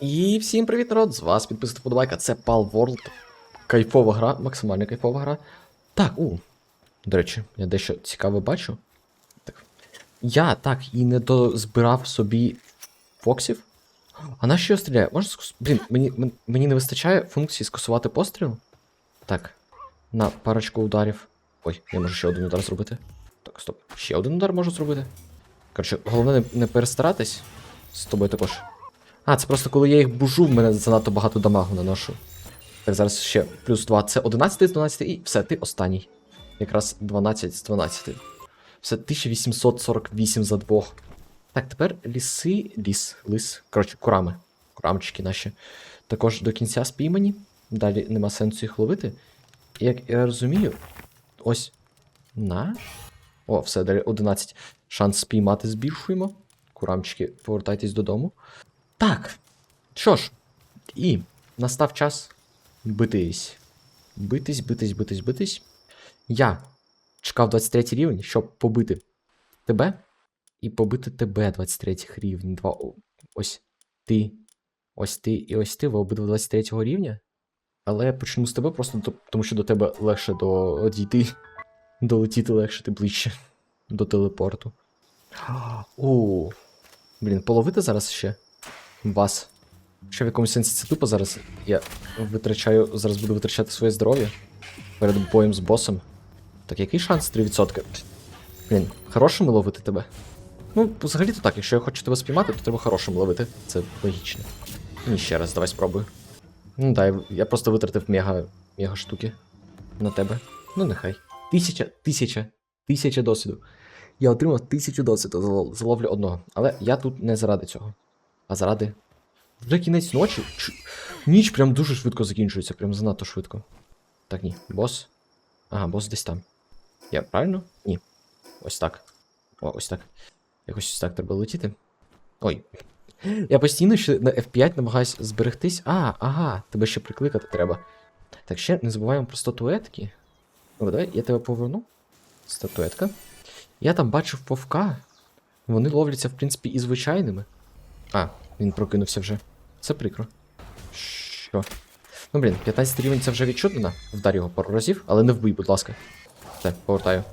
І всім привіт, народ! З вас підписати подобайка. Це Pal World. Кайфова гра, максимально кайфова гра. Так, у. До речі, я дещо цікаве бачу. Так. Я так і не дозбирав собі фоксів. А на що я стріляю? Можна скус... Блін, мені, мені не вистачає функції скасувати постріл. Так. На парочку ударів. Ой, я можу ще один удар зробити. Так, стоп. Ще один удар можу зробити. Коротше, головне не, не перестаратись. З тобою також. А, це просто коли я їх бужу, в мене занадто багато дамагу наношу. Так, зараз ще плюс 2. Це 11 з 12 і все, ти останній. Якраз 12 з 12. Все 1848 за двох. Так, тепер ліси. Ліс, лис. Коротше, курами. Курамчики наші. Також до кінця спіймані. Далі нема сенсу їх ловити. Як я розумію, ось. На. О, все, далі 11. Шанс спіймати збільшуємо. Курамчики, повертайтесь додому. Так. Що ж, і настав час битись. Битись, битись, битись, битись. Я чекав 23 рівень, щоб побити тебе і побити тебе 23 рівень. Два. Ось ти. Ось ти і ось ти, ви обидва 23 рівня. Але я почну з тебе просто тому, що до тебе легше до дійти. Долетіти легше, ти ближче до телепорту. О, блін, половити зараз ще вас. Що в якомусь сенсі це тупо зараз. Я витрачаю, зараз буду витрачати своє здоров'я перед боєм з босом. Так який шанс 3%? Блін, хорошим ловити тебе. Ну, взагалі-то так, якщо я хочу тебе спіймати, то треба хорошим ловити. Це логічно. І ще раз, давай спробую. Ну дай, я просто витратив мега, мега штуки на тебе. Ну нехай. Тисяча, тисяча, тисяча досвіду. Я отримав тисячу досвіду, залов- заловлю одного. Але я тут не заради цього, а заради. Вже кінець ночі. Чи- Ніч прям дуже швидко закінчується, прям занадто швидко. Так, ні, бос. Ага, бос десь там. Я правильно? Ні. Ось так. О, ось так. Якось ось так треба летіти. Ой. Я постійно ще на F5 намагаюсь зберегтись. А, ага, тебе ще прикликати треба. Так, ще не забуваємо про статуетки. Ну, давай, я тебе поверну. Статуетка. Я там бачив вовка. Вони ловляться, в принципі, і звичайними. А, він прокинувся вже. Це прикро. Що? Ну, блін, 15 рівень це вже відчутно. Вдар його пару разів, але не вбий, будь ласка. Все, повертаю.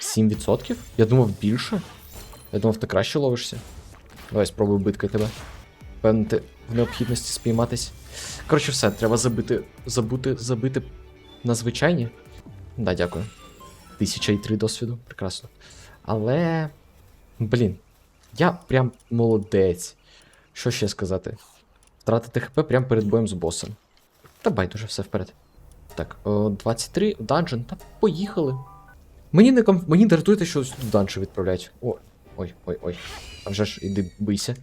7%? Я думав більше. Я думав, ти краще ловишся. Давай спробую биткою тебе. Певно, в необхідності спійматись. Коротше, все, треба забити, забути, забити на звичайні. Да, дякую. Тисяча і три досвіду. Прекрасно. Але. Блін. Я прям молодець. Що ще сказати? Втратити ХП прямо перед боєм з босом. Та байдуже все вперед. Так, о, 23 данжен. Та поїхали. Мені не ком... Мені дратуєте, що тут данжі відправляють. О, ой, ой, ой. А вже ж іди бийся.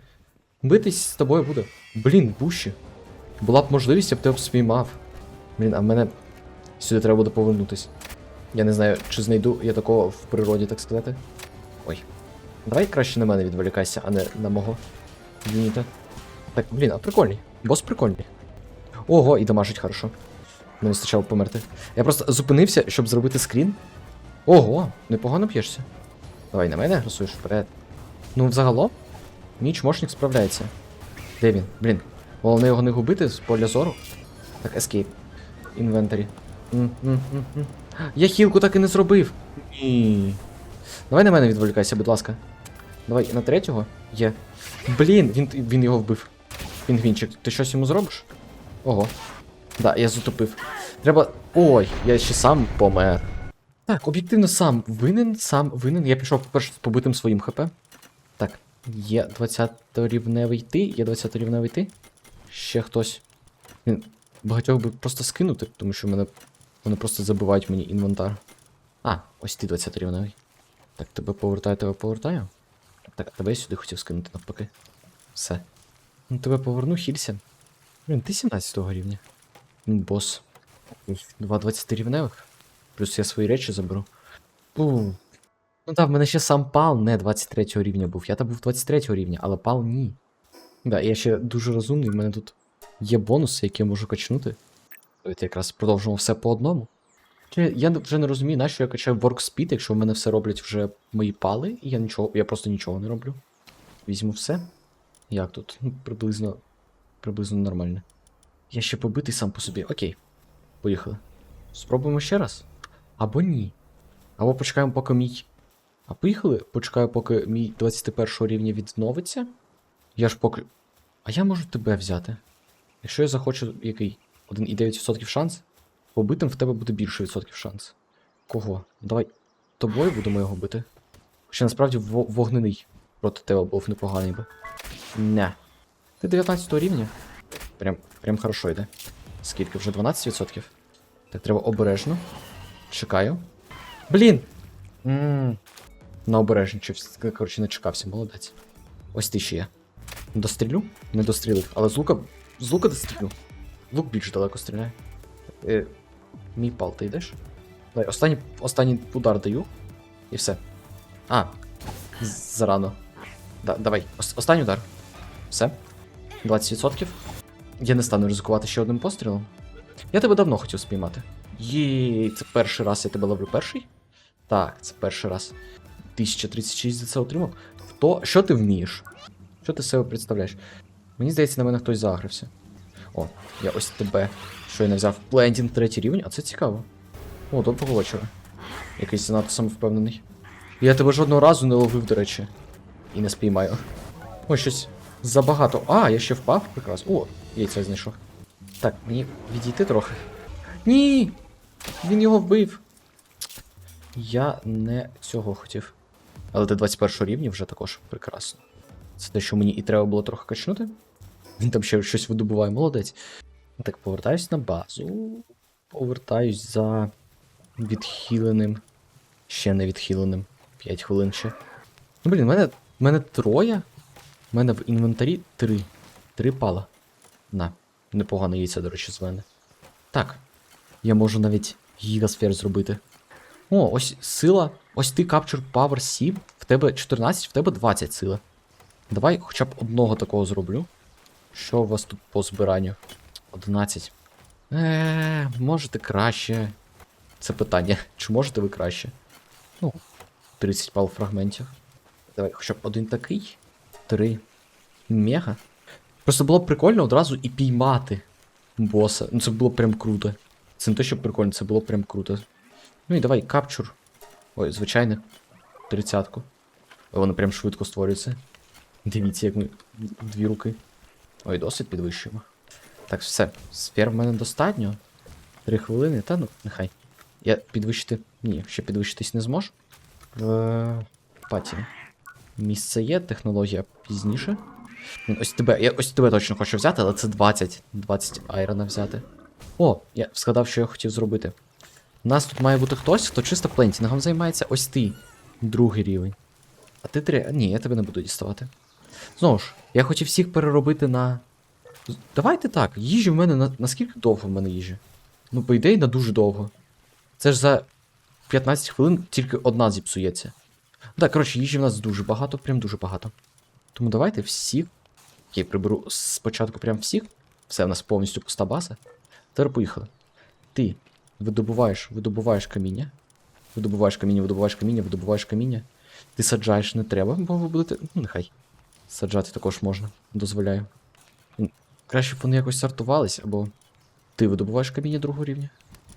Битись з тобою буде. Блін, буші. Була б можливість, я б тебе спіймав. Блін, а в мене сюди треба буде повернутись. Я не знаю, чи знайду я такого в природі, так сказати. Ой. Давай краще на мене відволікайся, а не на мого юніта. Так, блін, а прикольний. Бос прикольний. Ого, і дамажить хорошо. Не вистачало померти. Я просто зупинився, щоб зробити скрін. Ого, непогано п'єшся. Давай на мене агресуєш вперед. Ну, взагалом, мій чмошник справляється. Де він? Блін. Головне його не губити з поля зору. Так, escape. Інвентарі. Я хілку так і не зробив. Ні. Давай на мене відволікайся, будь ласка. Давай на третього. Є. Блін, він, він його вбив. Пінгвінчик, ти щось йому зробиш? Ого. Да, я затопив. Треба. Ой, я ще сам помер. Так, об'єктивно сам винен, сам винен. Я пішов, по-перше, з побитим своїм ХП. Так, є 20-рівневий ти, є 20-рівневий ти. Ще хтось. Багатьох би просто скинути, тому що мене. Вони просто забивають мені інвентар. А, ось ти 20-рівневий. Так, тебе повертаю, тебе повертаю. Так, тебе я сюди хотів скинути навпаки. Все. Ну, тебе поверну, хілься. Блін, ти 17 рівня. Він бос. Два 20 рівневих. Плюс я свої речі заберу. Бу. Ну так, в мене ще сам пал не 23 рівня був. Я там був 23 рівня, але пал ні. Да, я ще дуже розумний, в мене тут є бонуси, які я можу качнути. Давайте якраз продовжимо все по одному. Я вже не розумію, на що я качаю WorkSpeed, якщо в мене все роблять вже мої пали, і я нічого, я просто нічого не роблю. Візьму все. Як тут? Ну, приблизно приблизно нормально. Я ще побитий сам по собі. Окей. Поїхали. Спробуємо ще раз. Або ні. Або почекаємо, поки мій. А поїхали? Почекаю, поки мій 21 рівня відновиться. Я ж поки. А я можу тебе взяти. Якщо я захочу який? 1,9% шанс? Побитим в тебе буде більше відсотків шанс. Кого? Давай тобою будемо його бити. Хоча насправді вогнений проти тебе був непоганий би. Не. Ти 19 рівня. Прям, прям хорошо йде. Скільки вже 12%? Так, треба обережно. Чекаю. Блін! На обережничався. Коротше, не чекався, молодець. Ось ти ще є. Дострілю? Не дострілив, але з лука. З лука дострілю. Лук більш далеко стріляє. Мій пал, ти йдеш? Давай, останній, останній удар даю. І все. А. Зарано. Да, давай, ос- останній удар. Все. 20%. Я не стану ризикувати ще одним пострілом. Я тебе давно хотів спіймати. Єй, це перший раз я тебе ловлю перший? Так, це перший раз. 1036 за це отримав. Хто? Що ти вмієш? Що ти себе представляєш? Мені здається, на мене хтось загрився. О, я ось тебе. Що я не взяв плентінг третій рівень, а це цікаво. О, доброго вечора. Якийсь занадто самовпевнений. Я тебе жодного разу не ловив, до речі. І не спіймаю. Ой, щось забагато. А, я ще впав? Прекрасно. О, яйця знайшов. Так, мені відійти трохи. Ні! Він його вбив. Я не цього хотів. Але ти 21 рівні вже також прекрасно. Це те, що мені і треба було трохи качнути. Він там ще щось видобуває, молодець. Так, повертаюсь на базу. Повертаюсь за відхиленим. Ще не відхиленим. 5 хвилин ще. Ну, блін, в мене, мене троє. У мене в інвентарі три. Три пала. На. Непогане яйця, до речі, з мене. Так. Я можу навіть гігасфер зробити. О, ось сила. Ось ти Capture Power 7. В тебе 14, в тебе 20 сили. Давай хоча б одного такого зроблю. Що у вас тут по збиранню? 11. Е, можете краще. Це питання. Чи можете ви краще? Ну, 30 пал фрагментів. Давай хоча б один такий. Три. Мега. Просто було б прикольно одразу і піймати боса. Ну це було прям круто. Це не те, що прикольно, це було прям круто. Ну і давай капчур. Ой, звичайно. Тридцятку. Воно прям швидко створюється. Дивіться, як ми дві руки. Ой, досить підвищуємо. Так, все. Сфер в мене достатньо. Три хвилини, та ну, нехай. Я підвищити. Ні, ще підвищитись не зможу. В паті. Місце є, технологія пізніше. Ось тебе, я ось тебе точно хочу взяти, але це 20. 20 айрона взяти. О, я згадав, що я хотів зробити. У нас тут має бути хтось, хто чисто плентінгом займається. Ось ти. Другий рівень. А ти три. Ні, я тебе не буду діставати. Знову ж, я хотів всіх переробити на. Давайте так, їжі в мене на. Наскільки довго в мене їжі? Ну, по ідеї, на дуже довго. Це ж за 15 хвилин тільки одна зіпсується. Так, коротше, їжі в нас дуже багато, прям дуже багато. Тому давайте всіх. Я приберу спочатку прям всіх. Все, в нас повністю пуста база. Тепер поїхали. Ти видобуваєш, видобуваєш каміння. Видобуваєш каміння, видобуваєш каміння, видобуваєш каміння. Ти саджаєш не треба, бо ви будете. Ну, нехай. Саджати також можна, дозволяю. Краще б вони якось сортувались, або ти видобуваєш каміння другого рівня.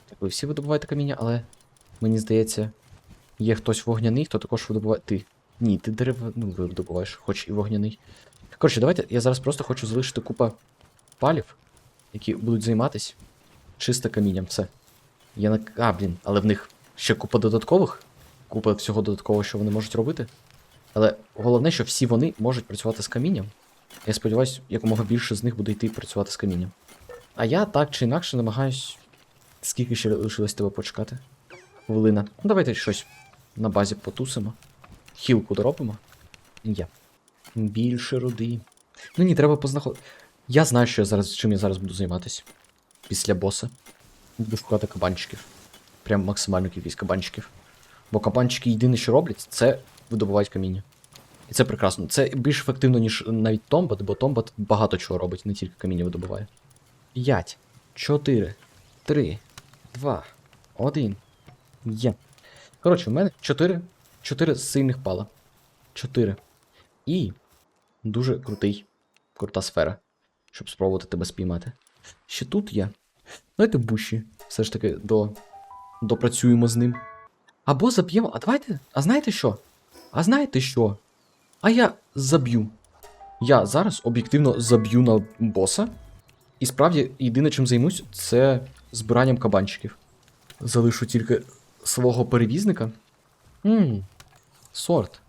Так, ви всі видобуваєте каміння, але мені здається, є хтось вогняний, хто також видобуває. Ти. Ні, ти дерева ну, видобуваєш, хоч і вогняний. Коротше, давайте я зараз просто хочу залишити купа палів, які будуть займатись чисто камінням, все. Я на. А, блін, але в них ще купа додаткових, купа всього додаткового, що вони можуть робити. Але головне, що всі вони можуть працювати з камінням. Я сподіваюся, якомога більше з них буде йти працювати з камінням. А я так чи інакше намагаюсь. Скільки ще лишилось тебе почекати? Хвилина. Ну давайте щось на базі потусимо. Хілку доробимо. Є. Більше руди. Ну ні, треба познаходити. Я знаю, що я зараз, чим я зараз буду займатися. Після боса. Буду шукати кабанчиків. Прям максимальну кількість кабанчиків. Бо кабанчики єдине, що роблять, це видобувають каміння. І це прекрасно. Це більш ефективно, ніж навіть Томбат, бо Томбат багато чого робить, не тільки каміння видобуває. 5, 4, 3, 2, 1. Є. Коротше, у мене 4, 4 сильних пала. 4. І дуже крутий. Крута сфера. щоб спробувати тебе спіймати. Ще тут є. Давайте в буші. Все ж таки до... допрацюємо з ним. Або заб'ємо. А давайте. А знаєте що? А знаєте що? А я заб'ю. Я зараз об'єктивно заб'ю на боса. І справді, єдине, чим займусь, це збиранням кабанчиків. Залишу тільки свого перевізника. Ммм. Сорт.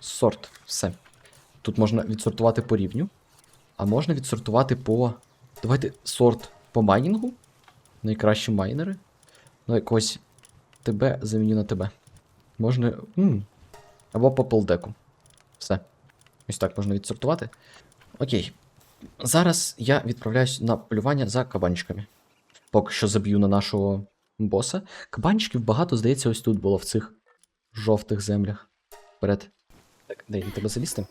Сорт. Все. Тут можна відсортувати по рівню. А можна відсортувати по. Давайте сорт по майнінгу. Найкращі майнери. Ну, якось тебе заміню на тебе. Можна. м Або по полдеку. Все. Ось так можна відсортувати. Окей. Зараз я відправляюсь на полювання за кабанчиками. Поки що заб'ю на нашого боса. Кабанчиків багато, здається, ось тут було в цих жовтих землях. Вперед. Так, дай на тебе залізти.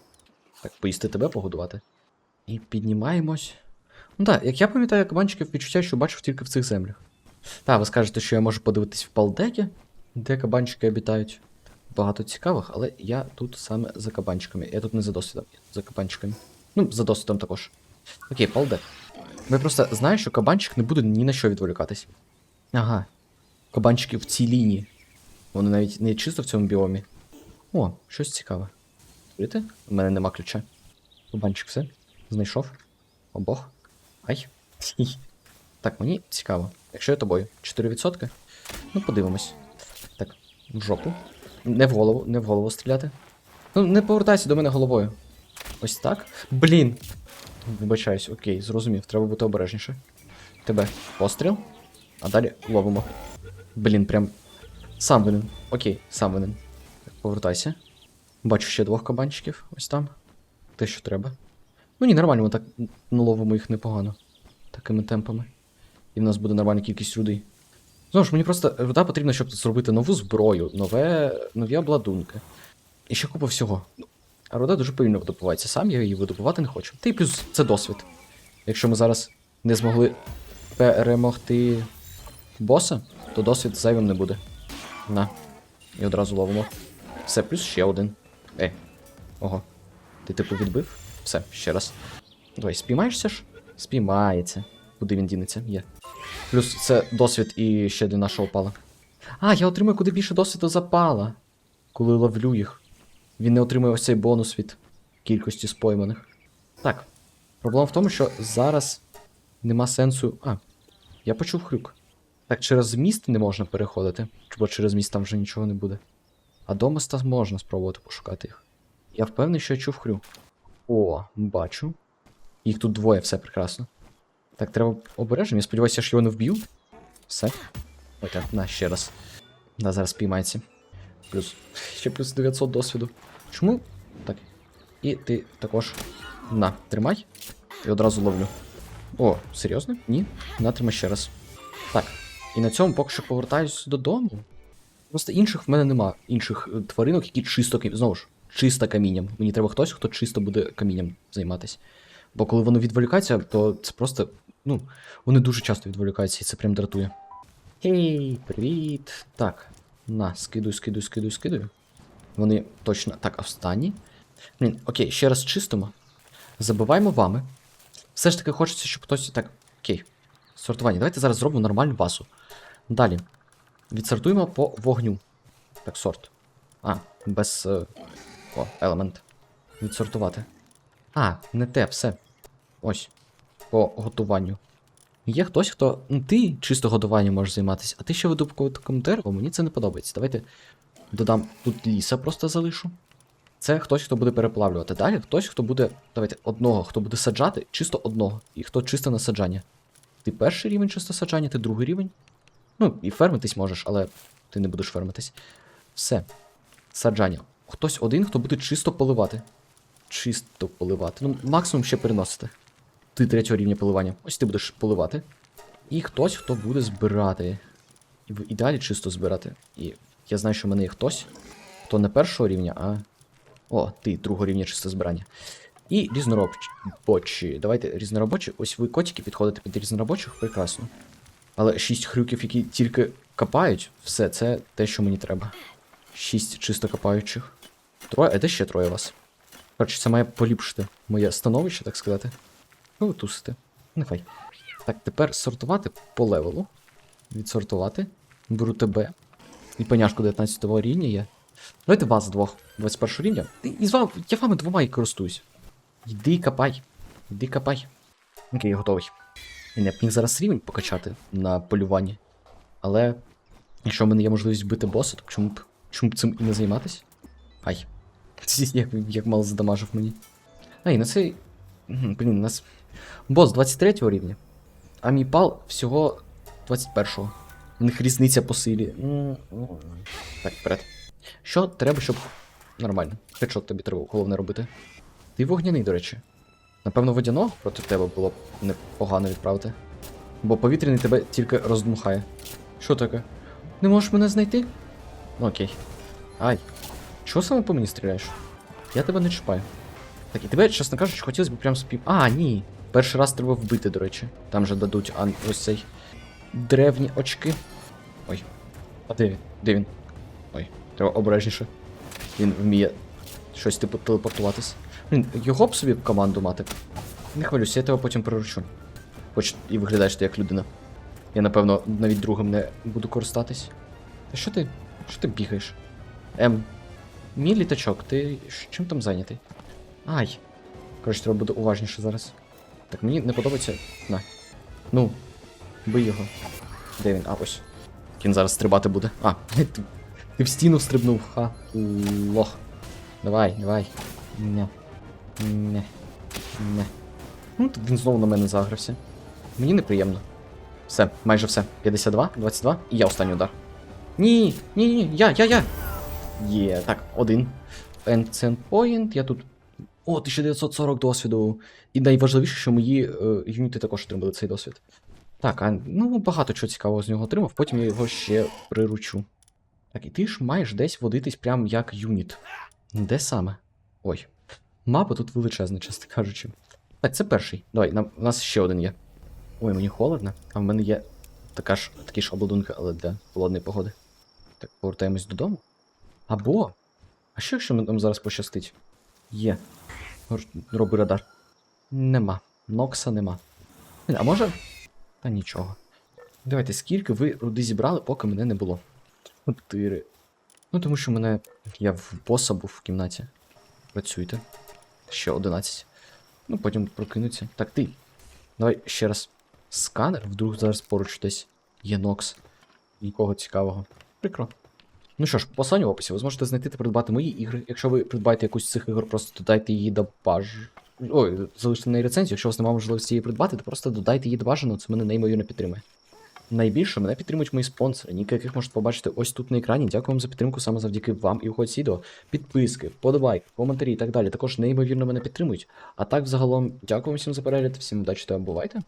Так, поїсти тебе погодувати. І піднімаємось. Ну так, як я пам'ятаю, кабанчиків відчуття, що бачив тільки в цих землях. Так, ви скажете, що я можу подивитись в палдекі, де кабанчики обітають. Багато цікавих, але я тут саме за кабанчиками. Я тут не за досвідом, я тут за кабанчиками. Ну, за досвідом також. Окей, палдек. Ви просто знаєте, що кабанчик не буде ні на що відволікатись. Ага. Кабанчики в цій лінії. Вони навіть не чисто в цьому біомі. О, щось цікаве. Видите? У мене нема ключа. Кабанчик все. Знайшов. Обох. Ай. Так, мені цікаво. Якщо я тобою 4%. Ну, подивимось. Так, в жопу. Не в голову, не в голову стріляти. Ну, не повертайся до мене головою. Ось так. Блін. Вибачаюсь, окей, зрозумів, треба бути обережніше. Тебе постріл, а далі ловимо. Блін, прям. Сам винен. Окей, сам винен. Повертайся. Бачу ще двох кабанчиків, ось там. Те, що треба. Ну ні, нормально, ми так наловимо їх непогано. Такими темпами. І в нас буде нормальна кількість руди. Знову ж, мені просто руда потрібна, щоб зробити нову зброю, нове, нові обладунки. І ще купа всього. А руда дуже повільно видобувається. Сам я її видобувати не хочу. Та й плюс це досвід. Якщо ми зараз не змогли перемогти боса, то досвід зайвим не буде. На. І одразу ловимо. Все, плюс ще один. Е. Ого. Ти типу відбив? Все, ще раз. Давай, спіймаєшся ж? Спіймається. Куди він дінеться? Є. Плюс це досвід і ще для нашого пала. А, я отримую куди більше досвіду запала, коли ловлю їх. Він не отримує ось цей бонус від кількості спойманих. Так. Проблема в тому, що зараз нема сенсу. А, я почув хрюк. Так, через міст не можна переходити, бо через міст там вже нічого не буде. А до моста можна спробувати пошукати їх. Я впевнений, що я чув хрюк. О, бачу. Їх тут двоє, все прекрасно. Так, треба обережно, я сподіваюся, що його не вб'ю. Все. Ой, на, ще раз. Да, зараз піймається. Плюс. Ще плюс 900 досвіду. Чому? Так. І ти також. На, тримай. І одразу ловлю. О, серйозно? Ні? На, тримай ще раз. Так. І на цьому поки що повертаюсь додому. Просто інших в мене нема. Інших е, тваринок, які чисто. Знову ж, чисто камінням. Мені треба хтось, хто чисто буде камінням займатися. Бо коли воно відволікається, то це просто. Ну, вони дуже часто відволікаються, і це прям дратує. Гей, привіт. Так. На, скидую, скидую, скидую, скидую. Вони точно. Так, останні. Блін, окей, ще раз чистимо. Забиваємо вами. Все ж таки хочеться, щоб хтось. Так, окей. Сортування. Давайте зараз зробимо нормальну базу. Далі. Відсортуємо по вогню. Так, сорт. А, без. е, О, елемент. Відсортувати. А, не те, все. Ось. По готуванню. Є хтось, хто. Ну, ти чисто годуванням можеш займатися, а ти ще видобуватимем дерево, мені це не подобається. Давайте додам тут ліса, просто залишу. Це хтось, хто буде переплавлювати. Далі хтось, хто буде. Давайте одного, хто буде саджати, чисто одного. І хто чисто на саджання. Ти перший рівень чисто саджання, ти другий рівень. Ну, і фермитись можеш, але ти не будеш фермитись. Все. Саджання. Хтось один, хто буде чисто поливати. Чисто поливати. Ну, максимум ще переносити. Ти третього рівня поливання. Ось ти будеш поливати. І хтось, хто буде збирати. І в ідеалі чисто збирати. І я знаю, що в мене є хтось, хто не першого рівня, а. О, ти другого рівня чисто збирання. І різноробочі. Давайте різноробочі. Ось ви котики підходите під різноробочих, прекрасно. Але шість хрюків, які тільки копають, все, це те, що мені треба. Шість чисто копаючих. Троє, а де ще троє вас? Коротше, це має поліпшити моє становище, так сказати. Ну, ви тусите. Нехай. Так, тепер сортувати по левелу. Відсортувати. Беру тебе. І поняшку 19 рівня є. Давайте вас двох. 21 рівня. І з вами, я вами двома і користуюсь. Йди копай. Йди копай. Окей, готовий. І не б міг зараз рівень покачати на полюванні. Але якщо в мене є можливість вбити боса, то чому б, чому б цим і не займатися? Ай. Як, як мало задамажив мені. Ай, на цей. Блін, у нас. Бос 23 рівня. А мій пал всього 21-го. У них різниця по силі. Ну, Так, вперед. Що треба, щоб. Нормально. Що тобі треба головне робити? Ти вогняний, до речі. Напевно, водяного проти тебе було б непогано відправити. Бо повітряний тебе тільки роздмухає. Що таке? Не можеш мене знайти? Ну окей. Ай. Чого саме по мені стріляєш? Я тебе не чіпаю. Так, і тебе, чесно кажучи, хотілося б прям спів. А, ні. Перший раз треба вбити, до речі. Там же дадуть ан... ось цей. Древні очки. Ой. А де він? Де він? Ой, треба обережніше. Він вміє щось типу телепортуватись. Блін, його б собі команду мати. Не хвилюйся, я тебе потім приручу. Хоч і виглядаєш ти як людина. Я, напевно, навіть другим не буду користатись. Та що ти. Що ти бігаєш? Ем. Мій літачок, ти чим там зайнятий? Ай. Коротше, треба буде уважніше зараз. Так, мені не подобається. На. Ну. Бий його. Де він? А, ось. Він зараз стрибати буде. А, ти, ти в стіну стрибнув, ха. Лох. Давай, давай. Не. Не. Не. Ну, тут він знову на мене загрався. Мені неприємно. Все, майже все. 52, 22, і я останній удар. Ні, ні, ні, я, я, я. Є, так, один. End point, я тут. О, 1940 досвіду. І найважливіше, що мої е, юніти також отримали цей досвід. Так, а ну багато чого цікавого з нього отримав, потім я його ще приручу. Так, і ти ж маєш десь водитись прям як юніт. Де саме? Ой. Мапа тут величезна, чесно кажучи. Так, це перший. Давай, нам, у нас ще один є. Ой, мені холодно, а в мене є така ж, такі ж обладунки, але для холодної погоди. Так, повертаємось додому. Або. А що якщо нам зараз пощастить? Є. Роби радар. Нема. Нокса нема. А може. Та нічого. Давайте, скільки ви руди зібрали, поки мене не було? Чотири. Ну, тому що мене. Я в боса був в кімнаті. Працюйте. Ще 11. Ну, потім прокинуться. Так, ти. Давай ще раз. Сканер, вдруг зараз поруч десь є Нокс. Нікого цікавого. Прикро. Ну що ж, посилання в описі, ви зможете знайти та придбати мої ігри. Якщо ви придбаєте якусь з цих ігор, просто додайте її до баж. Ой, залиште на рецензію. Якщо у вас немає можливості її придбати, то просто додайте її до бажаного, це мене неймовірно підтримує. Найбільше мене підтримують мої спонсори, ніки яких можете побачити ось тут на екрані. Дякую вам за підтримку саме завдяки вам і уходь відео. Підписки, вподобайки, коментарі і так далі. Також неймовірно мене підтримують. А так, взагалом, дякую всім за перегляд, всім удачі та бувайте.